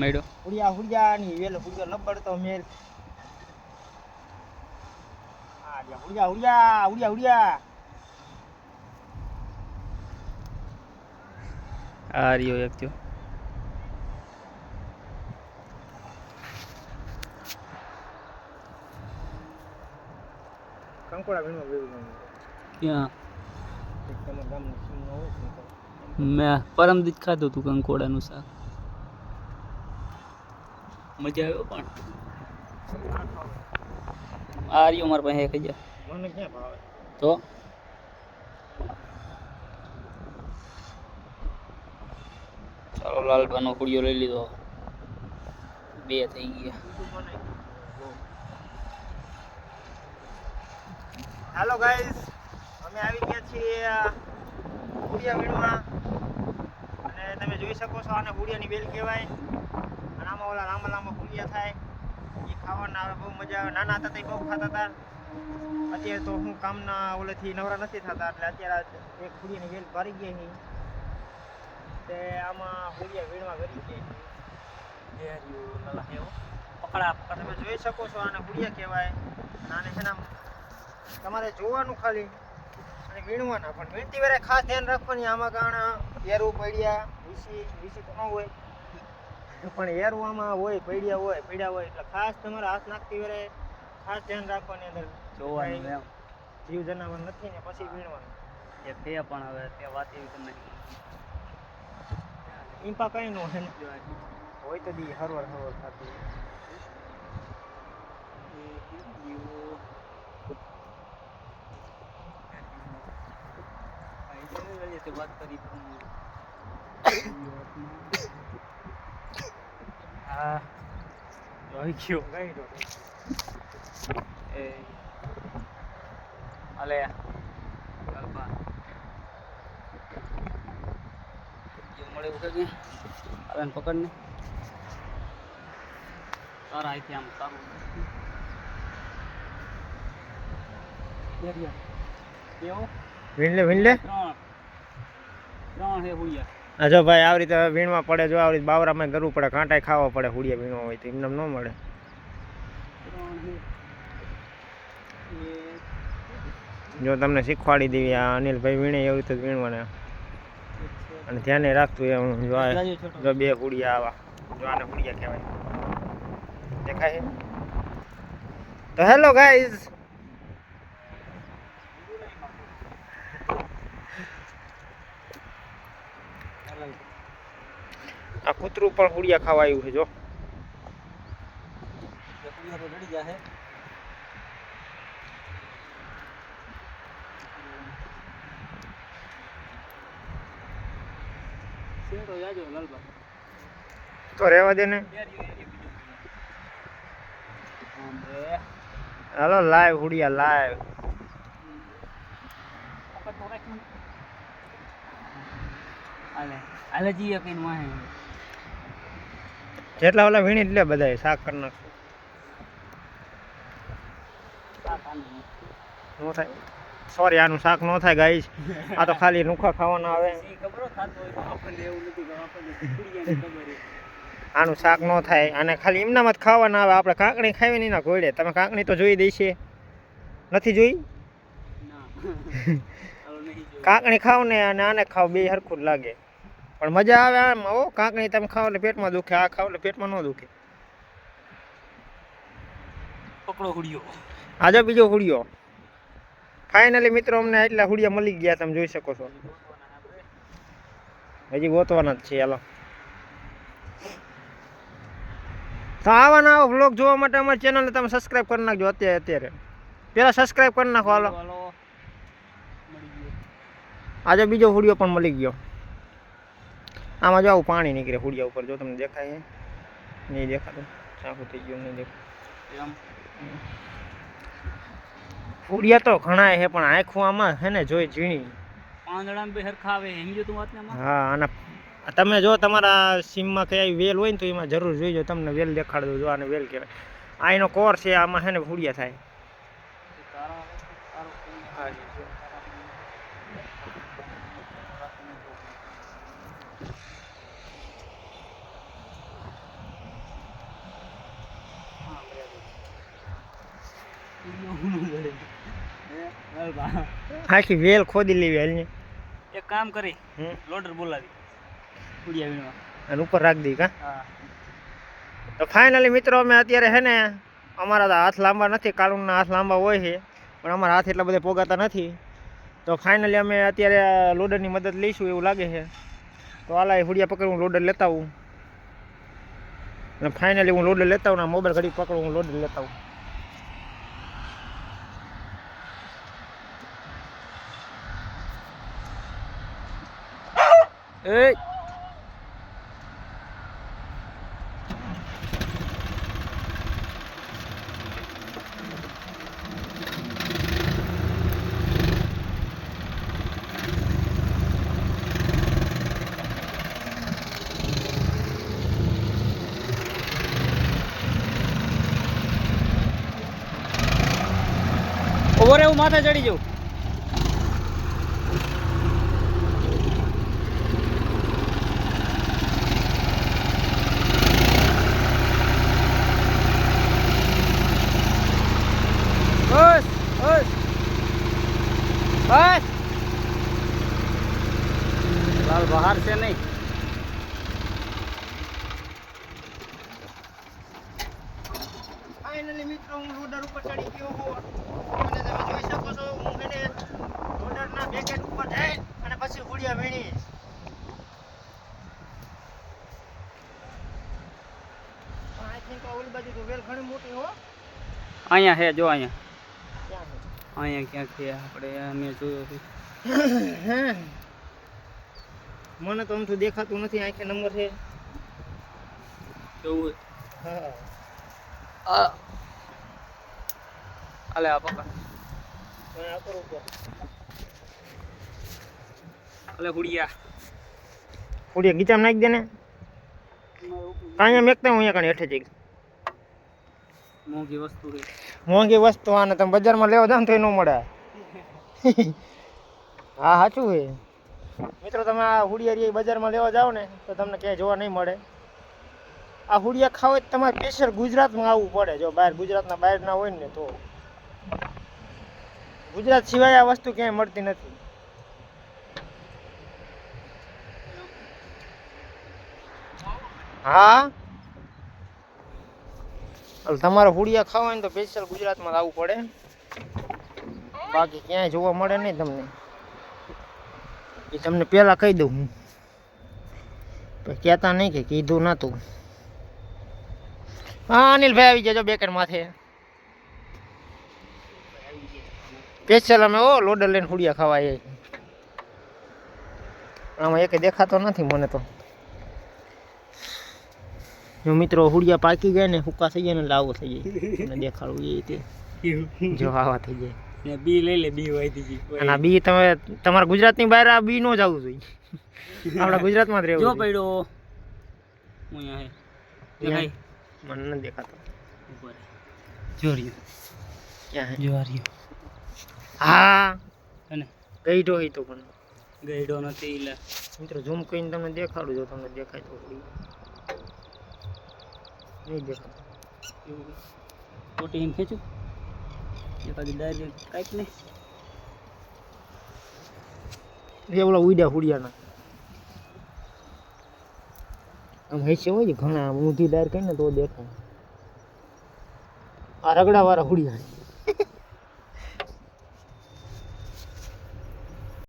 મેળો હુડિયા હુડિયા ની વેલ હુડિયો લબડ તો મેલ. આ હુડિયા હુડિયા હુડિયા હુડિયા. આ રહ્યો એક થયો. કંકોડા વીણવા વેવું ક્યાં. મેં પરમ દીજ ખાધું હતું કંકોડાનું શાક. મજા આવ્યો પણ. આ રહ્યો મારા પાસે ખાઈ જા મને ક્યાં ભાવે? તો? ચાલો લાલભાનો કુડિયો લઈ લીધો. બે થઈ ગયા. હાલો ગાઈસ અમે આવી ગયા છીએ હુડિયા વીડમાં અને તમે જોઈ શકો છો આને હુડિયાની બેલ કહેવાય. આમાં ઓલા લાંબા લાંબા ભૂલિયા થાય. એ ખાવાના આવે બહુ મજા આવે. નાના હતા તો બહુ ખાતા હતા. અત્યારે તો હું કામના ઓલેથી નવરા નથી થતા એટલે અત્યારે એક હુડિયાની વેલ ભરી ગઈ છે તે આમાં ભૂલિયા વીણવા ભરી ગઈ પકડા તમે જોઈ શકો છો આને ભૂલિયા કહેવાય. અને આને છે તમારે જોવાનું ખાલી. અને વીણવાના પણ વીણતી વેરે ખાસ ધ્યાન રાખવાની. આમાં કારણ એરું પડ્યા વીસી વીસી તો ન હોય. પણ એરવામાં હોય પડ્યા હોય પડ્યા હોય એટલે ખાસ તમારે હાથ નાખતી વેરે ખાસ ધ્યાન રાખવાની અંદર. જોવાનું એમ. જીવ જનાવર નથી ને પછી વીણવાનું એ તે પણ હવે તે વાત એવી તમને ઈંપા કઈ નો હોય હોય તો દી હરવર હરવર થતું વાત કરી હા રહી ગયો ગઈ તો. એ અલે ગલબા જે મળે ઉકે કે હવે એને પકડ ને તારા અહીંથી આમ સારું કેવો વીણ લે વીણ લે ત્રણ ત્રણ હે હુયા આ જો ભાઈ આવી રીતે વીણવા પડે, જો આવી રીતે બાવરામાં કરવું પડે કાંટાય ખાવા પડે, હુડિયા વીણવા હોય તો એમને ન મળે. જો તમને શીખવાડી દેવી આ અનિલભાઈ વીણે એવી રીતે વીણવાને. અને ધ્યાને રાખતું એ હું જો જો બે હુડિયા આવા, જો આને હુડિયા કહેવાય. દેખાય? તો હેલો ગાઈઝ આ કૂતરું પણ હુડિયા ખાવા આવ્યું છે, જો. તો રહેવા દે ને. હાલો લાઈવ હુડિયા લાઈવ આલે આલે જી કઈન વાહે. જેટલા ઓલા વીણી જ લે બધાય શાક કરી નાખશું નો થાય. સોરી આનું શાક નો થાય ગાઈસ. આ તો ખાલી નુખા ખાવાના આવે. આનું શાક નો થાય. અને ખાલી એમનામાં જ ખાવાના આવે. આપણે કાંકણી ખાવી નહીં ના ઘોડે. તમે કાંકણી તો જોઈ દઈ છે નથી જોઈ? કાંકણી ખાવ ને અને આને ખાવ બે હરખું જ લાગે. પણ મજા આવે આમ. ઓ કાંકણી તમે ખાવ એટલે પેટમાં દુખે. આ ખાવ એટલે પેટમાં ન દુખે. પકડો હુડિયો. આજે બીજો હુડિયો. ફાઇનલી મિત્રો અમને એટલા હુડિયા મળી ગયા તમે જોઈ શકો છો. હજી ગોતવાના જ છે હાલો. તો આવાના આવો વ્લોગ જોવા માટે અમારી ચેનલને તમે સબસ્ક્રાઇબ કરી નાખજો અત્યારે અત્યારે. પહેલાં સબસ્ક્રાઇબ કરી નાખો હાલો. આજે બીજો હુડિયો પણ મળી ગયો. આમાં જો આવું પાણી નીકળે હુડિયા ઉપર જો તમને દેખાય નહીં દેખાતું. ચાખું થઈ ગયું નહીં દેખાય હુડિયા તો ઘણા છે પણ આખું આમાં છે ને જોઈ ઝીણી. પાંદડામાં બી સરખા આવે સમજો તું આમાં? હા અને તમે જો તમારા સીમમાં કઈ વેલ હોય ને તો એમાં જરૂર જોઈજો તમને વેલ દેખાડ દઉં જો આને વેલ કહેવાય. આ એનો કોર છે આમાં છે ને હુડિયા થાય. હા. આખી વેલ ખોદી લેવી હાલની. એક કામ કરી લોડર બોલાવી. ઉડિયા વીણવા. અને ઉપર રાખ દઈ કા? તો ફાઇનલી મિત્રો અમે અત્યારે છે ને અમારા હાથ લાંબા નથી કાળુના હાથ લાંબા હોય છે પણ અમારા હાથ એટલા બધા પોગાતા નથી. તો ફાઇનલી અમે અત્યારે લોડરની મદદ લઈશું એવું લાગે છે. તો આલા હુડિયા પકડ, હું લોડર લેતા આવું. અને ફાઇનલી હું લોડર લેતા આવું મોબાઈલ ઘડી પકડું, હું લોડર લેતા આવું. એ ઊભો રે હું માથે ચડી જાઉં બસ બસ બસ લાલ બહાર છે નહીં ફાઇનલી મિત્રો હું લોડર ઉપર ચડી ગયો છું અને તમે જોઈ શકો છો. હું એને લોડરના બેકેટ ઉપર જઈ અને પછી ગુડિયા વીણી પણ આઈ થિંક ઓલી બાજુ તો વેલ ઘણી મોટી હો. અહીંયા હે જો અહીંયા. અહીંયા ક્યાંક છે આપણે મેં જોયો છે મને તો આમથી દેખાતું નથી આંખે નંબર છે? જોવું હા. આ આ પકડ આલે હુડિયા. ગુડિયા ગીચામાં નાખી દે ને. અહીંયા મેકતા હું અહીંયા કણે હેઠે જઈ મોંઘી વસ્તુ છે. મોંઘી વસ્તુ આને તમે બજારમાં લેવા જાવ તો એ ન મળે. હા સાચું છે. મિત્રો તમે આ હુડિયારી બજારમાં લેવા જાઓ ને તો તમને ક્યાંય જોવા નહીં મળે. આ હુડિયા ખાવ તમારે સ્પેશિયલ ગુજરાતમાં આવવું પડે. જો બહાર ગુજરાતના બહાર ના હોય ને તો. ગુજરાત સિવાય આ વસ્તુ ક્યાંય મળતી નથી. હા? હવે તમારે હુડિયા ખાવા હોય ને તો સ્પેશિયલ ગુજરાતમાં આવવું પડે. બાકી ક્યાંય જોવા મળે નહીં તમને. એ તમને પહેલાં કહી દઉં હું. પછી કહેતા નહીં કે કીધું નહોતું. હા, અનિલભાઈ આવી જજો બેકર માથે. સ્પેશિયલ અમે ઓ લોડર લઈને હુડિયા ખાવા એ આમાં એક દેખાતો નથી મને તો. જો મિત્રો હુડિયા પાકી જાય ને હુકા થઈ જાય ને આવો થઈ જાય. તમને દેખાડું એ તે જો આવા થઈ જાય. બી લઈ લે બી વાઈ દીધી અને બી તમે તમારા ગુજરાતની બહાર આ બી નો જવું જોઈએ. આપણા ગુજરાતમાં જ રહેવું જો પડ્યો. હું અહીંયા દેખાય મને દેખાતો. ક્યાં? હા. અને? ગઈડો હોય તો પણ. ગઈડો નથી એટલે મિત્રો ઝૂમ કરીને તમને દેખાડું જો તમને દેખાય તો. નહીં દેખાતો. ટોટી એમ ખેંચું? એકાદી ડાયરેક્ટ કાંઈક નહીં. એ ઓલા ઉડ્યા હુડિયાના. આમ હેસે હોય છે ઘણા ઊંધી ડાયર કહીને તો દેખાય. આ રગડા વાળા હુડિયા